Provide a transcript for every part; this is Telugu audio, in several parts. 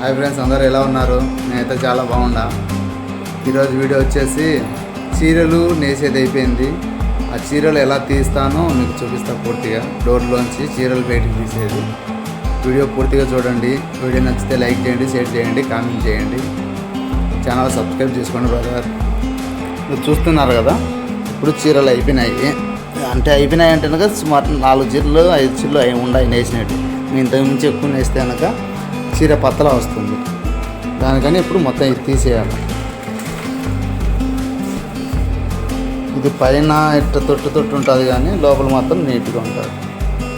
హాయ్ ఫ్రెండ్స్ అందరు ఎలా ఉన్నారు? నేనైతే చాలా బాగున్నా. ఈరోజు వీడియో వచ్చేసి చీరలు నేసేది అయిపోయింది. ఆ చీరలు ఎలా తీస్తానో మీకు చూపిస్తా పూర్తిగా. డోర్లోంచి చీరలు బయటికి తీసేది. వీడియో పూర్తిగా చూడండి. వీడియో నచ్చితే లైక్ చేయండి షేర్ చేయండి కామెంట్ చేయండి. ఛానల్ సబ్స్క్రైబ్ చేసుకోండి బ్రదర్. మీరు చూస్తున్నారు కదా ఇప్పుడు చీరలు అయిపోయినాయి. అంటే అయిపోయినాయి అంటే కనుక సుమారు నాలుగు చీరలు ఐదు చీరలు అయి ఉన్నాయి నేసినట్టు. మీ ఇంతకు ఎక్కువ నేస్తే కనుక చీర పత్తలా వస్తుంది. దానికని ఇప్పుడు మొత్తం ఇది తీసేయాలి. ఇది పైన ఇట్ట తొట్టు తొట్టు ఉంటుంది కానీ లోపల మాత్రం నీట్గా ఉంటుంది.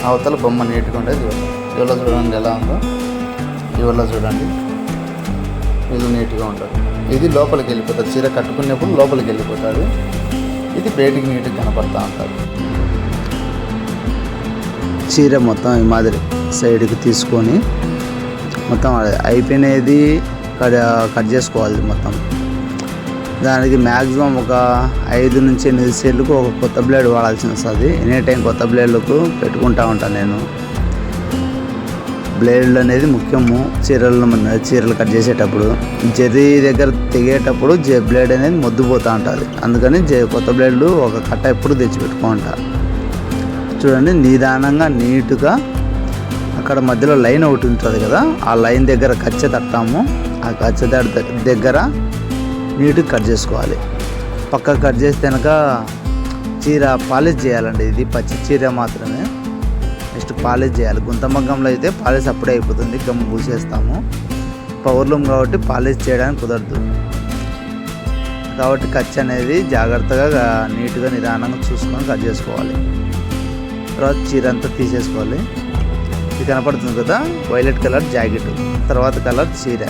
అవతల బొమ్మ నీట్గా ఉంటుంది. ఇవాళ చూడండి ఎలా ఉందో. ఇవాళ చూడండి. ఇది నీట్గా ఉంటుంది. ఇది లోపలికి వెళ్ళిపోతుంది. చీర కట్టుకునేప్పుడు లోపలికి వెళ్ళిపోతుంది. ఇది బయటికి నీట్గా కనపడతా ఉంటుంది. చీర మొత్తం ఈ మాదిరి సైడ్కి తీసుకొని మొత్తం అయిపోయినది కట్ కట్ చేసుకోవాలి మొత్తం. దానికి మ్యాక్సిమం ఒక ఐదు నుంచి ఎనిమిది సేర్లకు ఒక కొత్త బ్లేడ్ వాడాల్సి వస్తుంది ఎనీ టైం కొత్త బ్లేడ్లకు పెట్టుకుంటా ఉంటాను నేను. బ్లేడ్లు అనేది ముఖ్యము. చీరలు చీరలు కట్ చేసేటప్పుడు. జరి దగ్గర తెగేటప్పుడు జే బ్లేడ్ అనేది మొద్దుపోతూ ఉంటుంది. అందుకని జే కొత్త బ్లేడ్లు ఒక కట్ట ఎప్పుడు తెచ్చిపెట్టుకుంటా చూడండి నిదానంగా నీట్గా అక్కడ మధ్యలో లైన్ ఒకటి ఉంటుంది కదా ఆ లైన్ దగ్గర కచ్చ తట్టాము. ఆ కచ్చే తట్ట దగ్గర నీట్గా కట్ చేసుకోవాలి. పక్క కట్ చేస్తే కనుక చీర పాలిష్ చేయాలండి ఇది పచ్చి చీర మాత్రమే. నెక్స్ట్ పాలిష్ చేయాలి. గుంతమగ్గంలో అయితే పాలిష్ అప్పుడే అయిపోతుంది గమ్ పూసేస్తాము పవర్లూమ్ కాబట్టి పాలిష్ చేయడానికి కుదరదు. కాబట్టి కచ్ అనేది జాగ్రత్తగా నీట్గా నిదానంగా చూసుకొని కట్ చేసుకోవాలి. తర్వాత చీర అంతా తీసేసుకోవాలి. ఇది కనపడుతుంది కదా? వైలెట్ కలర్ జాకెట్ తర్వాత కలర్ చీర.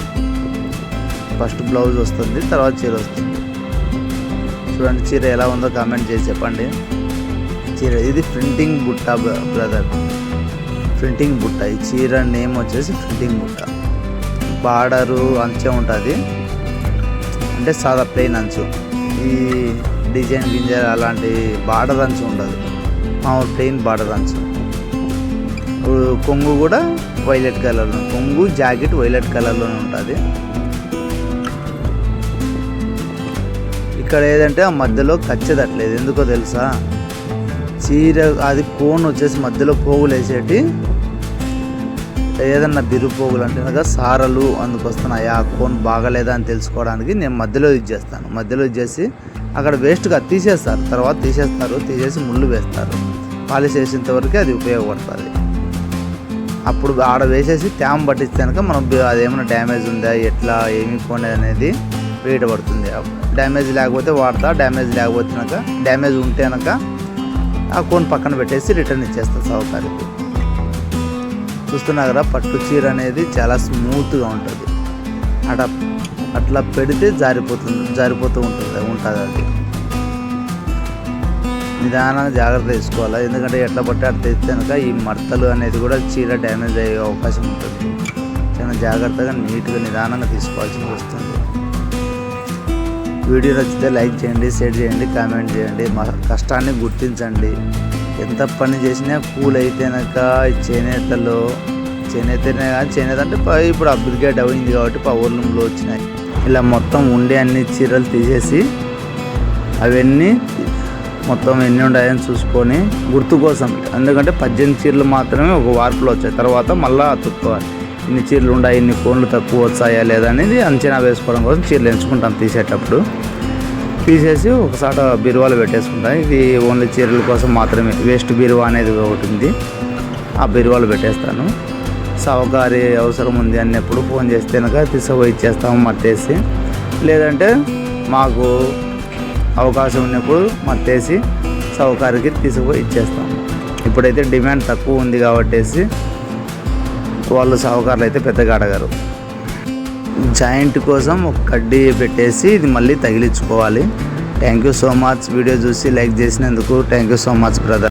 ఫస్ట్ బ్లౌజ్ వస్తుంది తర్వాత చీర వస్తుంది. చూడండి చీర ఎలా ఉందో కామెంట్ చేసి చెప్పండి. చీర ఇది ప్రింటింగ్ బుట్ట బ్రదర్ ప్రింటింగ్ బుట్ట. ఈ చీర నేమ్ వచ్చేసి ప్రింటింగ్ బుట్ట. బార్డరు అంచే ఉంటుంది. అంటే సాదా ప్లెయిన్ అంచు. ఈ డిజైన్ గింజర్ అలాంటి బార్డర్ అంచు ఉండదు. మామూలు ప్లెయిన్ బార్డర్ అంచు. కొంగు కూడా వైలెట్ కలర్లో కొంగు జాకెట్ వైలెట్ కలర్లోనే ఉంటుంది. ఇక్కడ ఏదంటే ఆ మధ్యలో కచ్చేదట్లేదు ఎందుకో తెలుసా? చీర అది కోన్ వచ్చేసి మధ్యలో పోగులు వేసేటి ఏదన్నా బిరు పోగులు అంటే సారలు అందుకు వస్తున్నాయి ఆ కోన్ బాగలేదా అని తెలుసుకోవడానికి నేను మధ్యలో యూజ్ చేస్తాను. మధ్యలో యూజ్ చేసి అక్కడ వేస్ట్గా తీసేస్తారు తర్వాత తీసేస్తారు తీసేసి ముళ్ళు వేస్తారు. పాలిష్ వేసేంత వరకు అది ఉపయోగపడుతుంది. అప్పుడు ఆడ వేసేసి తేమ పట్టిస్తే కనుక మనం అదేమైనా డ్యామేజ్ ఉందా ఎట్లా ఏమి కొనేది అనేది వేయటపడుతుంది. డ్యామేజ్ లేకపోతే వాడతా డ్యామేజ్ లేకపోతే కనుక డ్యామేజ్ ఉంటే కనుక ఆ కోన్ పక్కన పెట్టేసి రిటర్న్ ఇచ్చేస్తా సౌకర్యం చూస్తున్నా కదా పట్టు చీర అనేది చాలా స్మూత్గా ఉంటుంది. అట అట్లా పెడితే జారిపోతుంది జారిపోతూ ఉంటుంది ఉంటుంది అది. నిదానంగా జాగ్రత్త తీసుకోవాలి ఎందుకంటే ఎట్లా పట్టి అట్లా తెస్తే కనుక ఈ మడతలు అనేది కూడా చీర డ్యామేజ్ అయ్యే అవకాశం ఉంటుంది. చాలా జాగ్రత్తగా నీట్గా నిదానంగా తీసుకోవాల్సి వస్తుంది వీడియో నచ్చితే లైక్ చేయండి షేర్ చేయండి కామెంట్ చేయండి. మా కష్టాన్ని గుర్తించండి. ఎంత పని చేసినా కూల్ అయితేనక చేనేతలో చేనేతనే కానీ చేనేత అంటే ఇప్పుడు అప్గ్రేడ్ అయింది కాబట్టి పవర్ వచ్చినాయి. ఇలా మొత్తం ఉండే అన్ని చీరలు తీసేసి అవన్నీ మొత్తం ఎన్ని ఉన్నాయని చూసుకొని గుర్తు కోసం. ఎందుకంటే పద్దెనిమిది చీరలు మాత్రమే ఒక వార్పులో వచ్చాయి. తర్వాత మళ్ళీ అతుక్కోవాలి ఇన్ని చీరలు ఉన్నాయి ఇన్ని కోన్లు తక్కువ వచ్చాయా లేదా అనేది అంచనా వేసుకోవడం కోసం చీరలు ఎంచుకుంటాం తీసేటప్పుడు. తీసేసి ఒకసారి బీరువాలో పెట్టేసుకుంటాం. ఇది ఓన్లీ చీరల కోసం మాత్రమే. వేస్ట్ బీరువా అనేది ఒకటి ఉంది. ఆ బీరువాలో పెట్టేస్తాను. సవకారి అవసరం ఉంది అన్నప్పుడు ఫోన్ చేస్తే కనుక తీసుకుపోయి ఇచ్చేస్తాము మట్టేసి. లేదంటే మాకు అవకాశం ఉన్నప్పుడు మత్తేసి సౌకర్యకి తీసుకుపోయి ఇచ్చేస్తాం. ఇప్పుడైతే డిమాండ్ తక్కువ ఉంది కాబట్టేసి వాళ్ళు సహకారులు అయితే పెద్దగా అడగరు. జాయింట్ కోసం ఒక కడ్డీ పెట్టేసి ఇది మళ్ళీ తగిలించుకోవాలి. Thank you so much. Video చూసి లైక్ చేసినందుకు thank you so much brother.